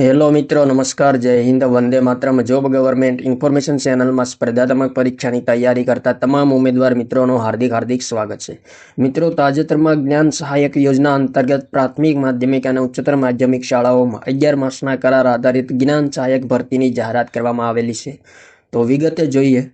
Hello મિત્રો, નમસ્કાર, જય હિન્દ, વંદે માત્રમ. જોબ ગવર્મેન્ટ ઇન્ફોર્મેશન ચેનલમાં સ્પર્ધાત્મક પરીક્ષાની તૈયારી કરતા તમામ ઉમેદવાર મિત્રોનું હાર્દિક હાર્દિક સ્વાગત છે. મિત્રો, તાજેતરમાં જ્ઞાન સહાયક યોજના અંતર્ગત પ્રાથમિક માધ્યમિક અને ઉચ્ચતર માધ્યમિક શાળાઓમાં અગિયાર માસના કરાર આધારિત જ્ઞાન સહાયક ભરતીની જાહેરાત કરવામાં આવેલી છે. તો વિગતે જોઈએ.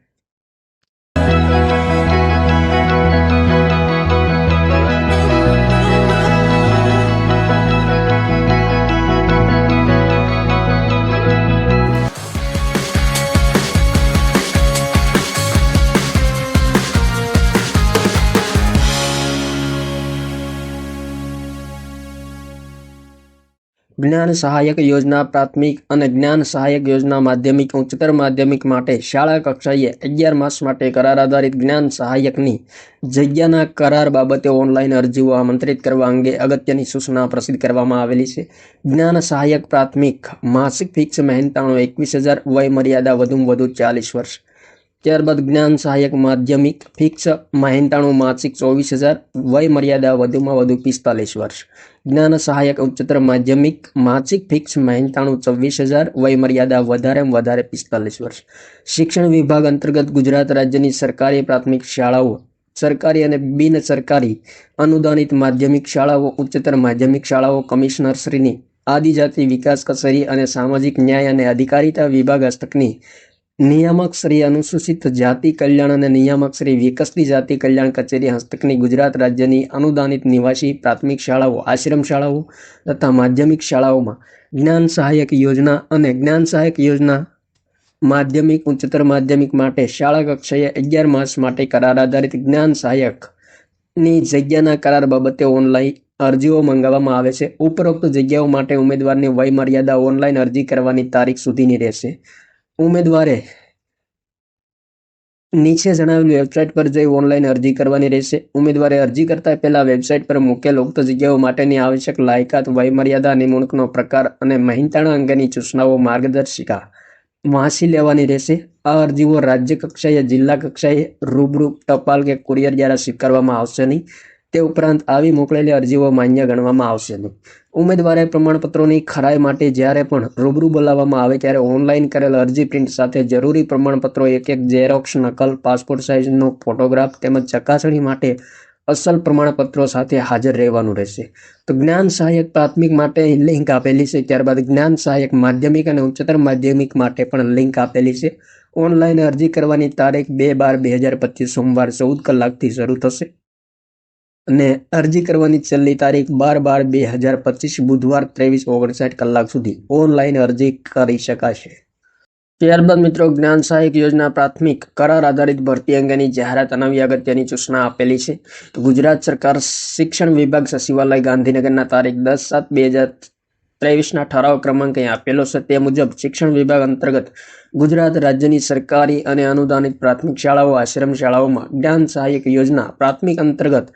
જ્ઞાન સહાયક યોજના, પ્રાથમિક અને જ્ઞાન સહાયક યોજના માધ્યમિક, ઉચ્ચતર માધ્યમિક માટે શાળા કક્ષાએ અગિયાર માસ માટે કરાર આધારિત જ્ઞાન સહાયકની જગ્યાના કરાર બાબતે ઓનલાઈન અરજીઓ આમંત્રિત કરવા અંગે અગત્યની સૂચના પ્રસિદ્ધ કરવામાં આવેલી છે. જ્ઞાન સહાયક પ્રાથમિક માસિક ફિક્સ મહેનતાણું એકવીસ હજાર વય મર્યાદા વધુમાં વધુ ચાલીસ વર્ષ. ત્યારબાદ જ્ઞાન સહાયક માધ્યમિક ફિક્સ મહેનતાણું માસિક ચોવીસ હજાર, વય મર્યાદા વધુમાં વધુ પિસ્તાલીસ વર્ષ. જ્ઞાન સહાયક ઉચ્ચતર માધ્યમિક માસિક ફિક્સ મહેનતાણું ચોવીસ હજાર, વય મર્યાદા વધારેમાં વધારે પિસ્તાલીસ વર્ષ. શિક્ષણ વિભાગ અંતર્ગત ગુજરાત રાજ્યની સરકારી પ્રાથમિક શાળાઓ, સરકારી અને બિન સરકારી અનુદાનિત માધ્યમિક શાળાઓ, ઉચ્ચતર માધ્યમિક શાળાઓ, કમિશનરશ્રીની આદિજાતિ વિકાસ કચેરી અને સામાજિક ન્યાય અને અધિકારીતા વિભાગ હસ્તકની નિયામક શ્રી અનુસૂચિત જાતિ કલ્યાણ અને નિયામક શ્રી વિકસતી જાતિ કલ્યાણ કચેરી હસ્તકની ગુજરાત રાજ્યની અનુદાનિત નિવાસી પ્રાથમિક શાળાઓ, આશ્રમ શાળાઓ તથા માધ્યમિક શાળાઓમાં જ્ઞાન સહાયક યોજના અને જ્ઞાન સહાયક યોજના માધ્યમિક, ઉચ્ચતર માધ્યમિક માટે શાળા કક્ષાએ અગિયાર માસ માટે કરાર આધારિત જ્ઞાન સહાયકની જગ્યાના કરાર બાબતે ઓનલાઈન અરજીઓ મંગાવવામાં આવે છે. ઉપરોક્ત જગ્યાઓ માટે ઉમેદવારની વય મર્યાદા ઓનલાઈન અરજી કરવાની તારીખ સુધીની રહેશે. ઉમેદવારે નીચે જણાવેલી વેબસાઇટ પર જઈ ઓનલાઈન અરજી કરવાની રહેશે. ઉમેદવારે અરજી કરતા પહેલા વેબસાઇટ પર મૂકેલ ઉક્ત જગ્યાઓ માટેની આવશ્યક લાયકાત, વયમર્યાદા, નિમણૂકનો પ્રકાર અને મહેનતાણા અંગેની સૂચનાઓ માર્ગદર્શિકા વાંચી લેવાની રહેશે. આ અરજીઓ રાજ્ય કક્ષાએ, જિલ્લા કક્ષાએ રૂબરૂ ટપાલ કે કુરિયર દ્વારા સ્વીકારવામાં આવશે નહીં. તે ઉપરાંત આવી મોકલેલી અરજીઓ માન્ય ગણવામાં આવશે નહીં. ઉમેદવારે પ્રમાણપત્રોની ખરાઈ માટે જ્યારે પણ રૂબરૂ બોલાવવામાં આવે ત્યારે ઓનલાઈન કરેલ અરજી પ્રિન્ટ સાથે જરૂરી પ્રમાણપત્રો એક એક ઝેરોક્ષ નકલ, પાસપોર્ટ સાઇઝનો ફોટોગ્રાફ તેમજ ચકાસણી માટે અસલ પ્રમાણપત્રો સાથે હાજર રહેવાનું રહેશે. તો જ્ઞાન સહાયક પ્રાથમિક માટે લિંક આપેલી છે. ત્યારબાદ જ્ઞાન સહાયક માધ્યમિક અને ઉચ્ચતર માધ્યમિક માટે પણ લિંક આપેલી છે. ઓનલાઈન અરજી કરવાની તારીખ બે બાર બે હજાર પચીસ સોમવાર ચૌદ કલાકથી શરૂ થશે. અને અરજી કરવાની છેલ્લી તારીખ બાર બાર બે હજાર પચીસ બુધવાર ત્રેવીસ ઓગણસાઠ કલાક સુધી ઓનલાઈન અરજી કરી શકાશે. ત્યારબાદ મિત્રો જ્ઞાન સહાયક યોજના પ્રાથમિક કરાર આધારિત ભરતી અંગેની જાહેરાત નવી અગત્યની સૂચના આપેલી છે. ગુજરાત સરકાર શિક્ષણ વિભાગ સચિવાલય ગાંધીનગરના તારીખ દસ સાત બે હજાર ત્રેવીસના ઠરાવ ક્રમાંક અહીં આપેલો છે. તે મુજબ શિક્ષણ વિભાગ અંતર્ગત ગુજરાત રાજ્યની સરકારી અને અનુદાનિત પ્રાથમિક શાળાઓ, આશ્રમ શાળાઓમાં જ્ઞાન સહાયક યોજના પ્રાથમિક અંતર્ગત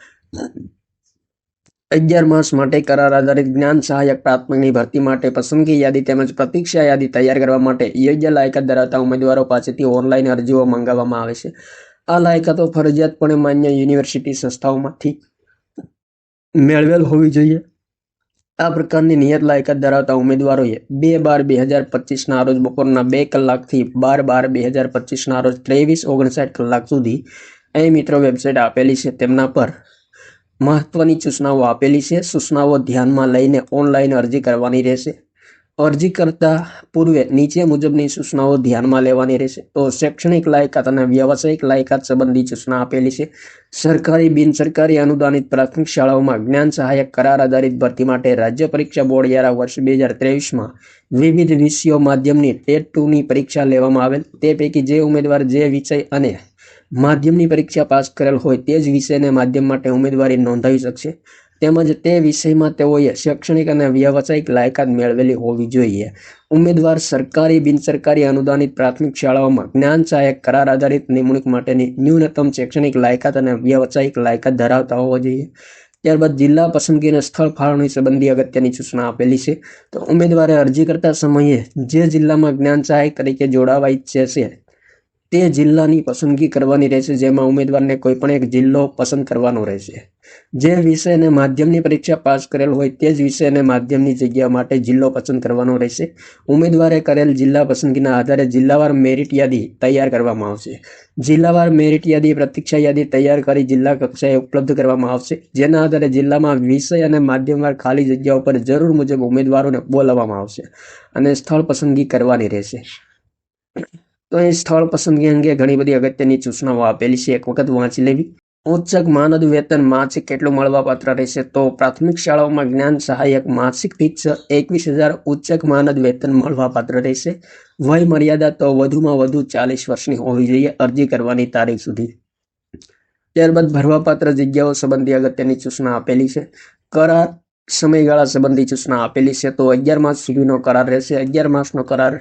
અગિયાર માસ માટે કરાર આધારિત જ્ઞાન સહાયક પ્રાથમિકની ભરતી માટે પસંદગી યાદી તેમજ પ્રતીક્ષા યાદી તૈયાર કરવા માટે યોગ્ય લાયકાત ધરાવતા ઉમેદવારો પાસેથી ઓનલાઈન અરજીઓ મંગાવવામાં આવે છે. આ લાયકાતો ફરજિયાતપણે માન્ય યુનિવર્સિટી સંસ્થાઓમાંથી મેળવેલ હોવી જોઈએ. આ પ્રકારની નિયત લાયકાત ધરાવતા ઉમેદવારોએ બે બાર બે હજાર પચીસના રોજ બપોરના બે કલાકથી બાર બાર બે હજાર પચીસના રોજ ત્રેવીસ ઓગણસાઠ કલાક સુધી એ મિત્રો વેબસાઇટ આપેલી છે. તેમના પર મહત્વની સૂચનાઓ આપેલી છે. સૂચનાઓ ધ્યાનમાં લઈને ઓનલાઈન અરજી કરવાની રહેશે. અરજી કરતા પૂર્વે નીચે મુજબની સૂચનાઓ ધ્યાનમાં લેવાની રહેશે. તો શૈક્ષણિક લાયકાત અને વ્યવસાયિક લાયકાત સંબંધી સૂચના આપેલી છે. સરકારી બિનસરકારી અનુદાનિત પ્રાથમિક શાળાઓમાં જ્ઞાન સહાયક કરાર આધારિત ભરતી માટે રાજ્ય પરીક્ષા બોર્ડ દ્વારા વર્ષ બે હજાર ત્રેવીસમાં વિવિધ વિષયો માધ્યમની ટેટ ટુની પરીક્ષા લેવામાં આવેલ. તે પૈકી જે ઉમેદવાર, જે વિષય અને માધ્યમની પરીક્ષા પાસ કરેલ હોય તે જ વિષયને માધ્યમ માટે ઉમેદવારી નોંધાવી શકશે. તેમજ તે વિષયમાં તેઓએ શૈક્ષણિક અને વ્યવસાયિક લાયકાત મેળવેલી હોવી જોઈએ. ઉમેદવાર સરકારી, બિનસરકારી અનુદાનિત પ્રાથમિક શાળાઓમાં જ્ઞાન સહાયક કરાર આધારિત નિમણૂક માટેની ન્યૂનતમ શૈક્ષણિક લાયકાત અને વ્યવસાયિક લાયકાત ધરાવતા હોવા જોઈએ. ત્યારબાદ જિલ્લા પસંદગી સ્થળ ફાળવણી સંબંધી અગત્યની સૂચના આપેલી છે. તો ઉમેદવારે અરજી કરતા સમયે જે જિલ્લામાં જ્ઞાન સહાયક તરીકે જોડાવા ઈચ્છે છે તે જિલ્લાની પસંદગી કરવાની રહેશે, જેમાં ઉમેદવારને કોઈ પણ એક જિલ્લો પસંદ કરવાનો રહેશે. જે વિષય અને માધ્યમની પરીક્ષા પાસ કરેલ હોય તે જ વિષય અને માધ્યમની જગ્યા માટે જિલ્લો પસંદ કરવાનો રહેશે. ઉમેદવારે કરેલ જિલ્લા પસંદગીના આધારે જિલ્લાવાર મેરિટ યાદી તૈયાર કરવામાં આવશે. જિલ્લાવાર મેરિટ યાદી, પ્રતીક્ષા યાદી તૈયાર કરી જિલ્લા કક્ષાએ ઉપલબ્ધ કરવામાં આવશે. જેના આધારે જિલ્લામાં વિષય અને માધ્યમવાર ખાલી જગ્યાઓ પર જરૂર મુજબ ઉમેદવારોને બોલાવવામાં આવશે અને સ્થળ પસંદગી કરવાની રહેશે. તો અહીં સ્થળ પસંદગી અંગે ઘણી બધી અગત્યની સૂચનાઓ આપેલી છે. એક વખત વાંચી લેવી. ઉચ્ચક માનદ વેતન માસિક કેટલું મળવાપાત્ર રહેશે? તો પ્રાથમિક શાળાઓમાં જ્ઞાન સહાયક માસિક ફિક્સ એકવીસ હજાર ઉચ્ચક માનદ વેતન મળવાપાત્ર રહેશે. વય મર્યાદા તો વધુમાં વધુ ચાલીસ વર્ષની હોવી જોઈએ, અરજી કરવાની તારીખ સુધી. ત્યારબાદ ભરવાપાત્ર જગ્યાઓ સંબંધી અગત્યની સૂચના આપેલી છે. કરાર સમયગાળા સંબંધી સૂચના આપેલી છે. તો અગિયાર માસ સુધીનો કરાર રહેશે. અગિયાર માસનો કરાર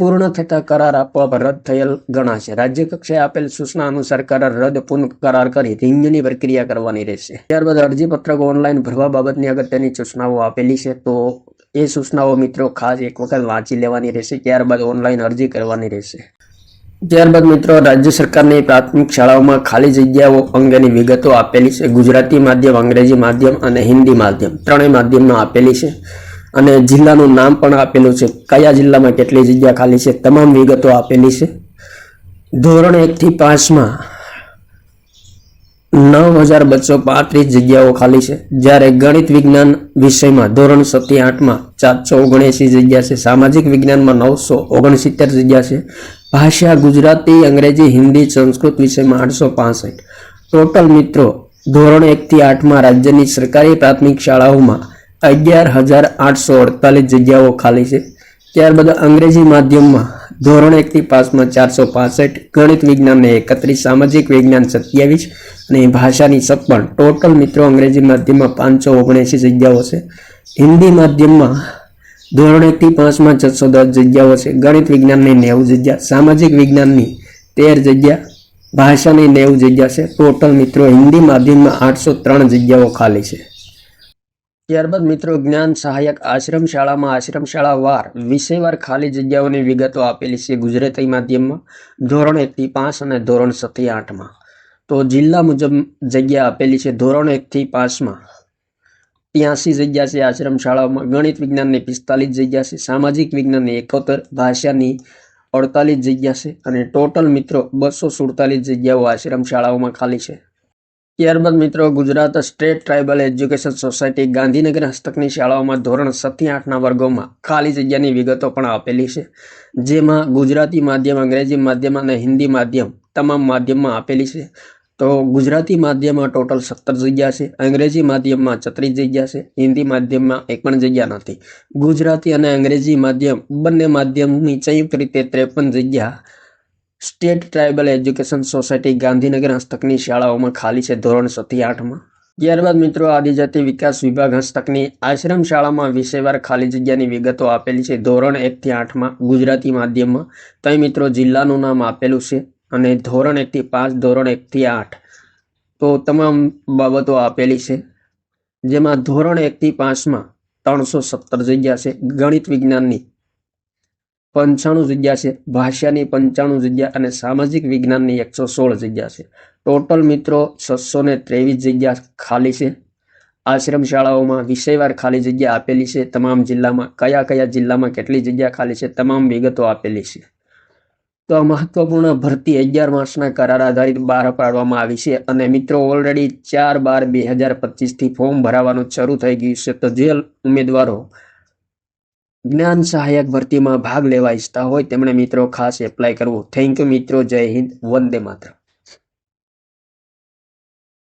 પૂર્ણ થતા કરાર આપવા રદ થયેલ ગણાશે. રાજ્ય કક્ષાએ આપેલ સૂચના અનુસાર કરાર રદ પુનઃ કરાર કરી રિન્યુની પ્રક્રિયા કરવાની રહેશે. ત્યારબાદ અરજીપત્રકો ઓનલાઈન ભરવા બાબતની અગત્યની સૂચનાઓ આપેલી છે. તો એ સૂચનાઓ મિત્રો ખાસ એક વખત વાંચી લેવાની રહેશે. ત્યારબાદ ઓનલાઈન અરજી કરવાની રહેશે. ત્યારબાદ મિત્રો રાજ્ય સરકારની પ્રાથમિક શાળાઓમાં ખાલી જગ્યાઓ અંગેની વિગતો આપેલી છે. ગુજરાતી માધ્યમ, અંગ્રેજી માધ્યમ અને હિન્દી માધ્યમ. ત્રણેય માધ્યમમાં આપેલી છે. અને જિલ્લાનું નામ પણ આપેલું છે. કયા જિલ્લામાં કેટલી જગ્યા ખાલી છે? તમામ વિગતો આપેલી છે. ધોરણ એકથી પાંચમાં નવ હજાર બસો પાંત્રીસ જગ્યાઓ ખાલી છે. જ્યારે ગણિત વિજ્ઞાન વિષયમાં ધોરણ સત્તી આઠમાં ચારસો ઓગણએંસી જગ્યા છે. સામાજિક વિજ્ઞાનમાં નવસો ઓગણસિત્તેર જગ્યા છે. ભાષા ગુજરાતી, અંગ્રેજી, હિન્દી, સંસ્કૃત વિષયમાં આઠસો પાસઠ. ટોટલ મિત્રો, ધોરણ એકથી આઠમાં રાજ્યની સરકારી પ્રાથમિક શાળાઓમાં અગિયાર હજાર આઠસો અડતાલીસ જગ્યાઓ ખાલી છે. ત્યારબાદ અંગ્રેજી માધ્યમમાં ધોરણ એકથી પાંચમાં ચારસો પાસઠ, ગણિત વિજ્ઞાનને એકત્રીસ, સામાજિક વિજ્ઞાન સત્યાવીસ અને ભાષાની છપ્પન ટોટલ મિત્રો અંગ્રેજી માધ્યમમાં પાંચસો ઓગણએંસી જગ્યાઓ છે. હિન્દી માધ્યમમાં ધોરણ એકથી પાંચમાં છસો દસ જગ્યાઓ છે. ગણિત વિજ્ઞાનની નેવું જગ્યા, સામાજિક વિજ્ઞાનની તેર જગ્યા, ભાષાની નેવું જગ્યા છે. ટોટલ મિત્રો હિન્દી માધ્યમમાં આઠસો ત્રણ જગ્યાઓ ખાલી છે. ત્યારબાદ મિત્રો જ્ઞાન સહાયક આશ્રમ શાળામાં આશ્રમ શાળા વાર વિષયવાર ખાલી જગ્યાઓની વિગતો આપેલી છે ગુજરાતી માધ્યમમાં, ધોરણ એકથી પાંચ અને ધોરણ સત્તી આઠમાં તો જિલ્લા મુજબ જગ્યા આપેલી છે ધોરણ એકથી પાંચમાં ત્યાંસી જગ્યા છે આશ્રમ શાળાઓમાં, ગણિત વિજ્ઞાનની પિસ્તાલીસ જગ્યા છે, સામાજિક વિજ્ઞાનની એકોતેર, ભાષાની અડતાલીસ જગ્યા છે અને ટોટલ મિત્રો બસો સુડતાલીસ જગ્યાઓ આશ્રમ શાળાઓમાં ખાલી છે. ત્યારબાદ મિત્રો Gujarat state tribal education society Gandhinagar હસ્તકની શાળાઓમાં ધોરણ સત્તી આઠના વર્ગોમાં ખાલી જગ્યાની વિગતો પણ આપેલી છે. જેમાં ગુજરાતી માધ્યમ, અંગ્રેજી માધ્યમ અને હિન્દી માધ્યમ તમામ માધ્યમમાં આપેલી છે. તો ગુજરાતી માધ્યમમાં ટોટલ સત્તર જગ્યા છે, અંગ્રેજી માધ્યમમાં છત્રીસ જગ્યા છે, હિન્દી માધ્યમમાં એક પણ જગ્યા નથી. ગુજરાતી અને અંગ્રેજી માધ્યમ બંને માધ્યમની સંયુક્ત રીતે ત્રેપન જગ્યા state tribal education society Gandhinagar હસ્તકની શાળાઓમાં ખાલી છે ધોરણ સત્તી આઠમાં. ત્યારબાદ મિત્રો આદિજાતિ વિકાસ વિભાગ હસ્તકની આશ્રમ શાળામાં વિષયવાર ખાલી જગ્યાની વિગતો આપેલી છે. ધોરણ એકથી આઠમાં ગુજરાતી માધ્યમમાં તો મિત્રો જિલ્લાનું નામ આપેલું છે અને ધોરણ એકથી પાંચ, ધોરણ એકથી આઠ. તો તમામ બાબતો આપેલી છે. જેમાં ધોરણ એકથી પાંચમાં ત્રણસો સત્તર જગ્યા છે. ગણિત વિજ્ઞાનની પંચાણું જગ્યા છે ભાષાની પંચાણું જગ્યા અને સામાજિક વિજ્ઞાનની એકસો સોળ જગ્યા છે. ટોટલ મિત્રો છસો ને ત્રેવીસ જગ્યા ખાલી છે. આશ્રમ શાળાઓમાં વિષયવાર ખાલી જગ્યા આપેલી છે. તમામ જિલ્લામાં કયા કયા જિલ્લામાં કેટલી જગ્યા ખાલી છે, તમામ વિગતો આપેલી છે. તો આ મહત્વપૂર્ણ ભરતી અગિયાર માસના કરાર આધારિત બહાર પાડવામાં આવી છે અને મિત્રો ઓલરેડી ચાર બાર બે હજાર પચીસથી ફોર્મ ભરાવાનું શરૂ થઈ ગયું છે. તો જે ઉમેદવારો જ્ઞાન સહાયક ભરતીમાં ભાગ લેવા ઈચ્છતા હોય, તેમણે મિત્રો ખાસ એપ્લાય કરવું. થેન્ક યુ મિત્રો, જય હિન્દ, વંદે માતરમ.